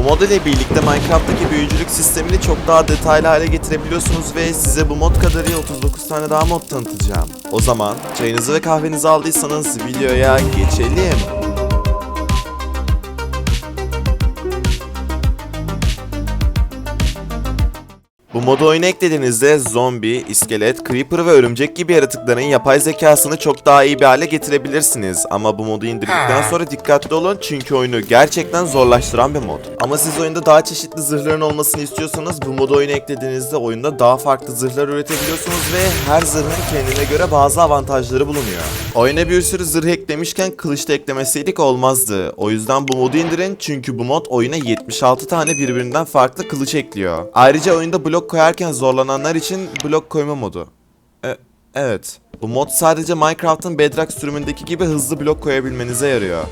Bu mod ile birlikte Minecraft'taki büyücülük sistemini çok daha detaylı hale getirebiliyorsunuz ve size bu mod kadar iyi 39 tane daha mod tanıtacağım. O zaman çayınızı ve kahvenizi aldıysanız videoya geçelim. Bu modu oyuna eklediğinizde zombi, iskelet, creeper ve örümcek gibi yaratıkların yapay zekasını çok daha iyi bir hale getirebilirsiniz. Ama bu modu indirdikten sonra dikkatli olun çünkü oyunu gerçekten zorlaştıran bir mod. Ama siz oyunda daha çeşitli zırhların olmasını istiyorsanız bu modu oyuna eklediğinizde oyunda daha farklı zırhlar üretebiliyorsunuz ve her zırhın kendine göre bazı avantajları bulunuyor. Oyuna bir sürü zırh eklemişken kılıç da eklemeseydik olmazdı. O yüzden bu modu indirin çünkü bu mod oyuna 76 tane birbirinden farklı kılıç ekliyor. Ayrıca oyunda blok koyarken zorlananlar için blok koyma modu. E, evet. Bu mod sadece Minecraft'ın Bedrock sürümündeki gibi hızlı blok koyabilmenize yarıyor.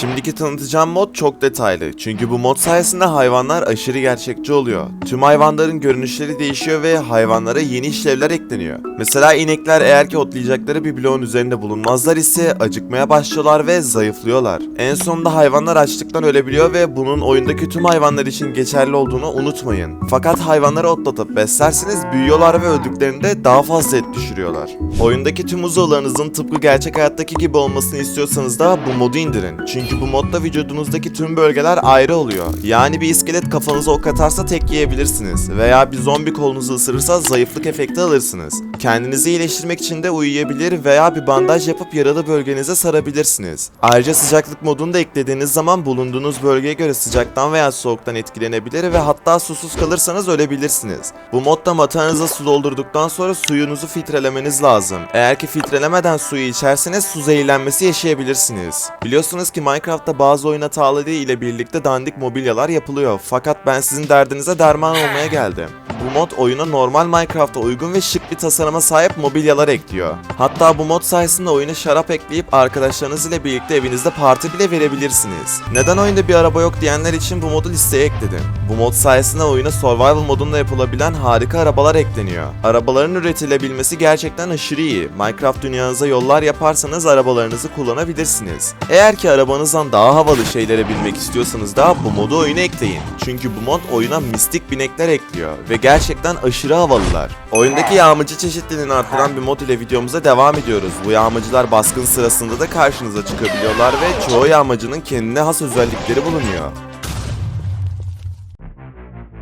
Şimdiki tanıtacağım mod çok detaylı. Çünkü bu mod sayesinde hayvanlar aşırı gerçekçi oluyor. Tüm hayvanların görünüşleri değişiyor ve hayvanlara yeni işlevler ekleniyor. Mesela inekler eğer ki otlayacakları bir bloğun üzerinde bulunmazlar ise acıkmaya başlıyorlar ve zayıflıyorlar. En sonunda hayvanlar açlıktan ölebiliyor ve bunun oyundaki tüm hayvanlar için geçerli olduğunu unutmayın. Fakat hayvanları otlatıp beslerseniz büyüyorlar ve öldüklerinde daha fazla et düşürüyorlar. Oyundaki tüm uzuvlarınızın tıpkı gerçek hayattaki gibi olmasını istiyorsanız da bu modu indirin. Çünkü bu modda vücudunuzdaki tüm bölgeler ayrı oluyor. Yani bir iskelet kafanıza ok atarsa tek yiyebilirsiniz. Veya bir zombi kolunuzu ısırırsa zayıflık efekti alırsınız. Kendinizi iyileştirmek için de uyuyabilir veya bir bandaj yapıp yaralı bölgenize sarabilirsiniz. Ayrıca sıcaklık modunu da eklediğiniz zaman bulunduğunuz bölgeye göre sıcaktan veya soğuktan etkilenebilir ve hatta susuz kalırsanız ölebilirsiniz. Bu modda matağınıza su doldurduktan sonra suyunuzu filtrelemeniz lazım. Eğer ki filtrelemeden suyu içerseniz su zehirlenmesi yaşayabilirsiniz. Biliyorsunuz ki Minecraft'ta bazı oyun hataları ile birlikte dandik mobilyalar yapılıyor. Fakat ben sizin derdinize derman olmaya geldim. Bu mod oyuna normal Minecraft'a uygun ve şık bir tasarıma sahip mobilyalar ekliyor. Hatta bu mod sayesinde oyuna şarap ekleyip arkadaşlarınız ile birlikte evinizde parti bile verebilirsiniz. Neden oyunda bir araba yok diyenler için bu modu listeye ekledim. Bu mod sayesinde oyuna survival modunda yapılabilen harika arabalar ekleniyor. Arabaların üretilebilmesi gerçekten aşırı iyi. Minecraft dünyanıza yollar yaparsanız arabalarınızı kullanabilirsiniz. Eğer ki arabanızdan daha havalı şeylere binmek istiyorsanız da bu modu oyuna ekleyin. Çünkü bu mod oyuna mistik binekler ekliyor ve gerçekten aşırı havalılar. Oyundaki yağmacı çeşitliliğini artıran bir mod ile videomuza devam ediyoruz. Bu yağmacılar baskın sırasında da karşınıza çıkabiliyorlar ve çoğu yağmacının kendine has özellikleri bulunuyor.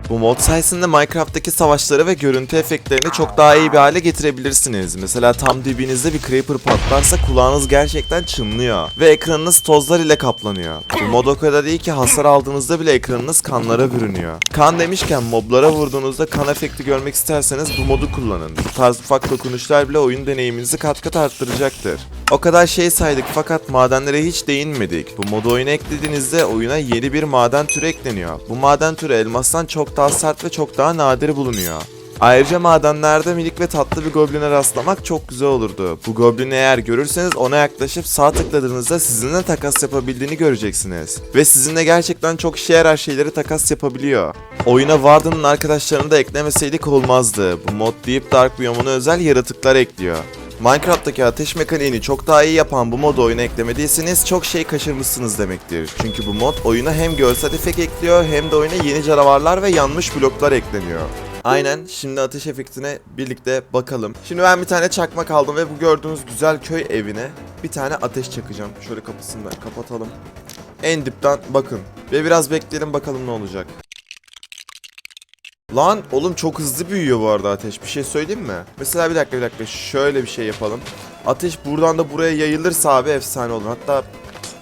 Bu mod sayesinde Minecraft'taki savaşları ve görüntü efektlerini çok daha iyi bir hale getirebilirsiniz. Mesela tam dibinizde bir creeper patlarsa kulağınız gerçekten çınlıyor ve ekranınız tozlar ile kaplanıyor. Bu mod o kadar iyi ki hasar aldığınızda bile ekranınız kanlara bürünüyor. Kan demişken moblara vurduğunuzda kan efekti görmek isterseniz bu modu kullanın. Bu tarz ufak dokunuşlar bile oyun deneyiminizi kat kat arttıracaktır. O kadar şey saydık fakat madenlere hiç değinmedik. Bu modu oyuna eklediğinizde oyuna yeni bir maden türü ekleniyor. Bu maden türü elmastan çok daha sert ve çok daha nadir bulunuyor. Ayrıca madenlerde minik ve tatlı bir gobline rastlamak çok güzel olurdu. Bu goblini eğer görürseniz ona yaklaşıp sağ tıkladığınızda sizinle takas yapabildiğini göreceksiniz. Ve sizinle gerçekten çok işe yarar şeyleri takas yapabiliyor. Oyuna Warden'ın arkadaşlarını da eklemeseydik olmazdı. Bu mod Deep Dark biyomuna özel yaratıklar ekliyor. Minecraft'taki ateş mekaniğini çok daha iyi yapan bu modu oyuna eklemediyseniz çok şey kaçırmışsınız demektir. Çünkü bu mod oyuna hem görsel efekt ekliyor hem de oyuna yeni canavarlar ve yanmış bloklar ekleniyor. Aynen şimdi ateş efektine birlikte bakalım. Şimdi ben bir tane çakmak aldım ve bu gördüğünüz güzel köy evine bir tane ateş çakacağım. Şöyle kapısını da kapatalım. En dipten bakın ve biraz bekleyelim bakalım ne olacak. Lan oğlum çok hızlı büyüyor bu arada ateş. Bir şey söyleyeyim mi? Mesela bir dakika bir dakika şöyle bir şey yapalım. Ateş buradan da buraya yayılırsa abi efsane olur. Hatta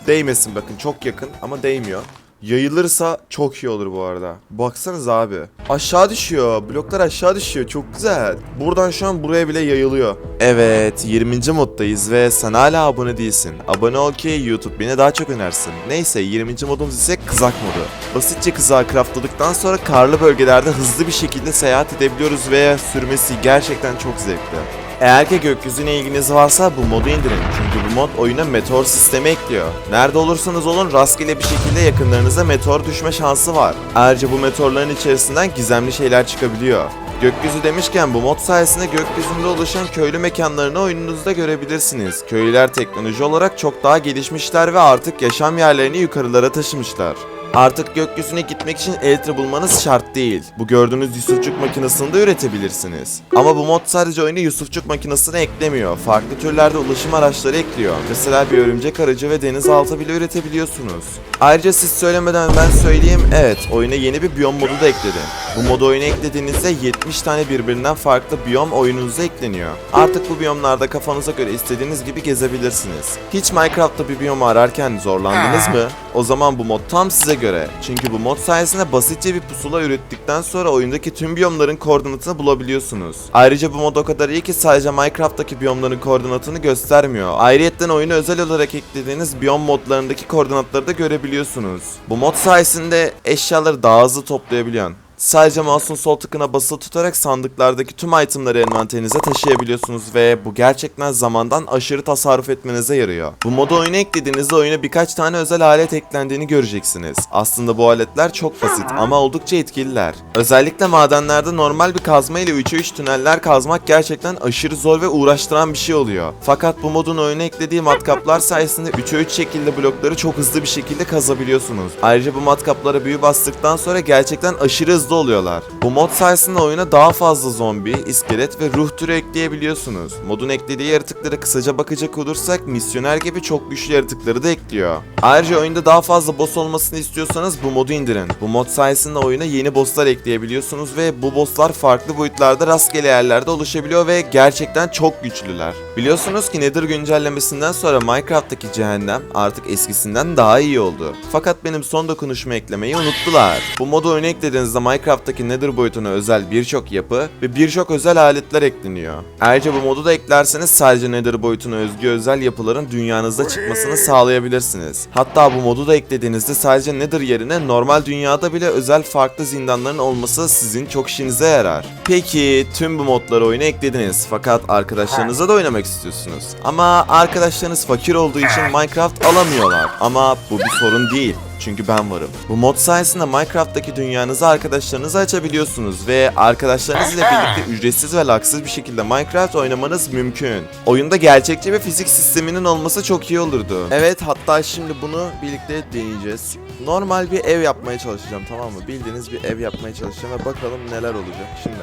değmesin bakın çok yakın ama değmiyor. Yayılırsa çok iyi olur bu arada. Baksanız abi. Aşağı düşüyor. Bloklar aşağı düşüyor. Çok güzel. Buradan şu an buraya bile yayılıyor. Evet 20. moddayız ve sen hala abone değilsin. Abone ol ki YouTube beni daha çok önersin. Neyse 20. modumuz ise kızak modu. Basitçe kızağı craftladıktan sonra karlı bölgelerde hızlı bir şekilde seyahat edebiliyoruz ve sürmesi gerçekten çok zevkli. Eğer ki gökyüzüne ilginiz varsa bu modu indirin. Çünkü bu mod oyuna meteor sistemi ekliyor. Nerede olursanız olun rastgele bir şekilde yakınlarınıza meteor düşme şansı var. Ayrıca bu meteorların içerisinden gizemli şeyler çıkabiliyor. Gökyüzü demişken bu mod sayesinde gökyüzünde oluşan köylü mekanlarını oyununuzda görebilirsiniz. Köylüler teknoloji olarak çok daha gelişmişler ve artık yaşam yerlerini yukarılara taşımışlar. Artık gökyüzüne gitmek için elitra bulmanız şart değil. Bu gördüğünüz Yusufçuk makinesini de üretebilirsiniz. Ama bu mod sadece oyuna Yusufçuk makinesini eklemiyor. Farklı türlerde ulaşım araçları ekliyor. Mesela bir örümcek aracı ve denizaltı bile üretebiliyorsunuz. Ayrıca siz söylemeden ben söyleyeyim. Evet, oyuna yeni bir biyom modu da ekledim. Bu modu oyuna eklediğinizde 70 tane birbirinden farklı biyom oyununuza ekleniyor. Artık bu biyomlarda kafanıza göre istediğiniz gibi gezebilirsiniz. Hiç Minecraft'ta bir biyomu ararken zorlandınız mı? O zaman bu mod tam size göre. Çünkü bu mod sayesinde basitçe bir pusula ürettikten sonra oyundaki tüm biyomların koordinatını bulabiliyorsunuz. Ayrıca bu mod o kadar iyi ki sadece Minecraft'taki biyomların koordinatını göstermiyor. Ayrıyetten oyuna özel olarak eklediğiniz biyom modlarındaki koordinatları da görebiliyorsunuz. Bu mod sayesinde eşyaları daha hızlı toplayabiliyorsun. Sadece mouse'un sol tıkına basılı tutarak sandıklardaki tüm itemları envanterinize taşıyabiliyorsunuz ve bu gerçekten zamandan aşırı tasarruf etmenize yarıyor. Bu modu oyuna eklediğinizde oyuna birkaç tane özel alet eklendiğini göreceksiniz. Aslında bu aletler çok basit ama oldukça etkililer. Özellikle madenlerde normal bir kazma ile 3'e 3 tüneller kazmak gerçekten aşırı zor ve uğraştıran bir şey oluyor. Fakat bu modun oyuna eklediği matkaplar sayesinde 3'e 3 şekilde blokları çok hızlı bir şekilde kazabiliyorsunuz. Ayrıca bu matkaplara büyü bastıktan sonra gerçekten aşırı hızlı oluyorlar. Bu mod sayesinde oyuna daha fazla zombi, iskelet ve ruh türü ekleyebiliyorsunuz. Modun eklediği yaratıklara kısaca bakacak olursak misyoner gibi çok güçlü yaratıkları da ekliyor. Ayrıca oyunda daha fazla boss olmasını istiyorsanız bu modu indirin. Bu mod sayesinde oyuna yeni bosslar ekleyebiliyorsunuz ve bu bosslar farklı boyutlarda rastgele yerlerde oluşabiliyor ve gerçekten çok güçlüler. Biliyorsunuz ki Nether güncellemesinden sonra Minecraft'taki cehennem artık eskisinden daha iyi oldu. Fakat benim son dokunuşumu eklemeyi unuttular. Bu modu oyuna eklediğinizde Minecraft'taki Nether boyutuna özel birçok yapı ve birçok özel aletler ekleniyor. Ayrıca bu modu da eklerseniz sadece Nether boyutuna özgü özel yapıların dünyanızda çıkmasını sağlayabilirsiniz. Hatta bu modu da eklediğinizde sadece Nether yerine normal dünyada bile özel farklı zindanların olması sizin çok işinize yarar. Peki tüm bu modları oyuna eklediniz fakat arkadaşlarınızla da oynamak istiyorsunuz. Ama arkadaşlarınız fakir olduğu için Minecraft alamıyorlar. Ama bu bir sorun değil. Çünkü ben varım. Bu mod sayesinde Minecraft'taki dünyanızı arkadaşlarınıza açabiliyorsunuz ve arkadaşlarınız ile birlikte ücretsiz ve laksız bir şekilde Minecraft oynamanız mümkün. Oyunda gerçekçi bir fizik sisteminin olması çok iyi olurdu. Evet hatta şimdi bunu birlikte deneyeceğiz. Normal bir ev yapmaya çalışacağım tamam mı? Bildiğiniz bir ev yapmaya çalışacağım ve bakalım neler olacak şimdi.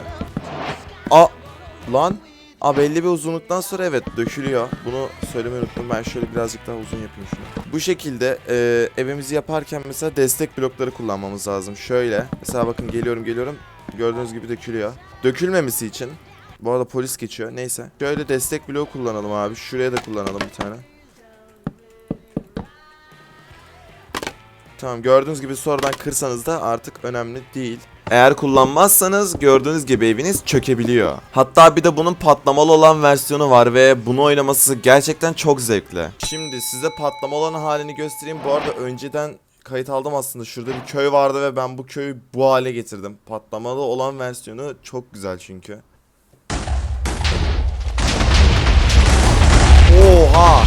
A lan Aa belli bir uzunluktan sonra evet dökülüyor. Bunu söylemeyi unuttum. Ben şöyle birazcık daha uzun yapayım şunu. Bu şekilde e, evimizi yaparken mesela destek blokları kullanmamız lazım. Şöyle. Mesela bakın geliyorum geliyorum. Gördüğünüz gibi dökülüyor. Dökülmemesi için. Bu arada polis geçiyor. Neyse. Şöyle destek bloğu kullanalım abi. Şuraya da kullanalım bir tane. Tamam gördüğünüz gibi sonradan kırsanız da artık önemli değil. Eğer kullanmazsanız gördüğünüz gibi eviniz çökebiliyor. Hatta bir de bunun patlamalı olan versiyonu var ve bunu oynaması gerçekten çok zevkli. Şimdi size patlamalı olan halini göstereyim. Bu arada önceden kayıt aldım aslında. Şurada bir köy vardı ve ben bu köyü bu hale getirdim. Patlamalı olan versiyonu çok güzel çünkü. Oha!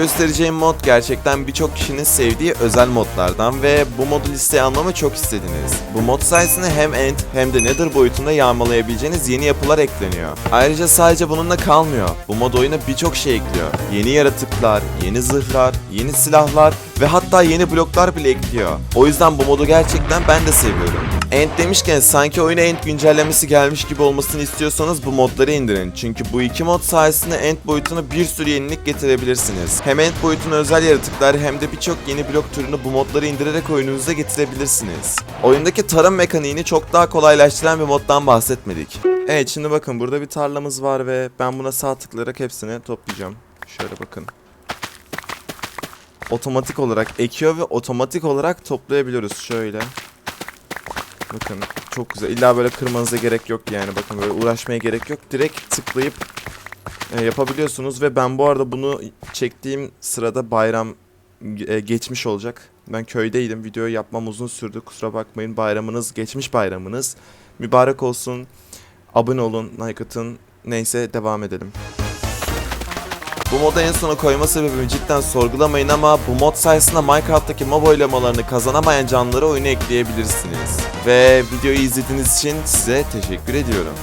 Göstereceğim mod gerçekten birçok kişinin sevdiği özel modlardan ve bu modu listeye almamı çok istediniz. Bu mod sayesinde hem End hem de Nether boyutunda yağmalayabileceğiniz yeni yapılar ekleniyor. Ayrıca sadece bununla kalmıyor. Bu mod oyuna birçok şey ekliyor. Yeni yaratıklar, yeni zırhlar, yeni silahlar ve hatta yeni bloklar bile ekliyor. O yüzden bu modu gerçekten ben de seviyorum. End demişken sanki oyuna End güncellemesi gelmiş gibi olmasını istiyorsanız bu modları indirin. Çünkü bu iki mod sayesinde End boyutuna bir sürü yenilik getirebilirsiniz. Hem End boyutuna özel yaratıklar hem de birçok yeni blok türünü bu modları indirerek oyununuza getirebilirsiniz. Oyundaki tarım mekaniğini çok daha kolaylaştıran bir moddan bahsetmedik. Evet şimdi bakın burada bir tarlamız var ve ben buna sağ tıklayarak hepsini toplayacağım. Şöyle bakın otomatik olarak ekiyor ve otomatik olarak toplayabiliyoruz. Şöyle. Bakın çok güzel. İlla böyle kırmanıza gerek yok yani. Bakın böyle uğraşmaya gerek yok. Direkt tıklayıp e, yapabiliyorsunuz ve ben bu arada bunu çektiğim sırada bayram e, geçmiş olacak. Ben köydeydim. Videoyu yapmam uzun sürdü. Kusura bakmayın. Bayramınız geçmiş bayramınız. Mübarek olsun. Abone olun, like atın. Neyse devam edelim. Bu modu en sona koyma sebebimi cidden sorgulamayın ama bu mod sayesinde Minecraft'taki mob oylamalarını kazanamayan canlıları oyuna ekleyebilirsiniz. Ve videoyu izlediğiniz için size teşekkür ediyorum.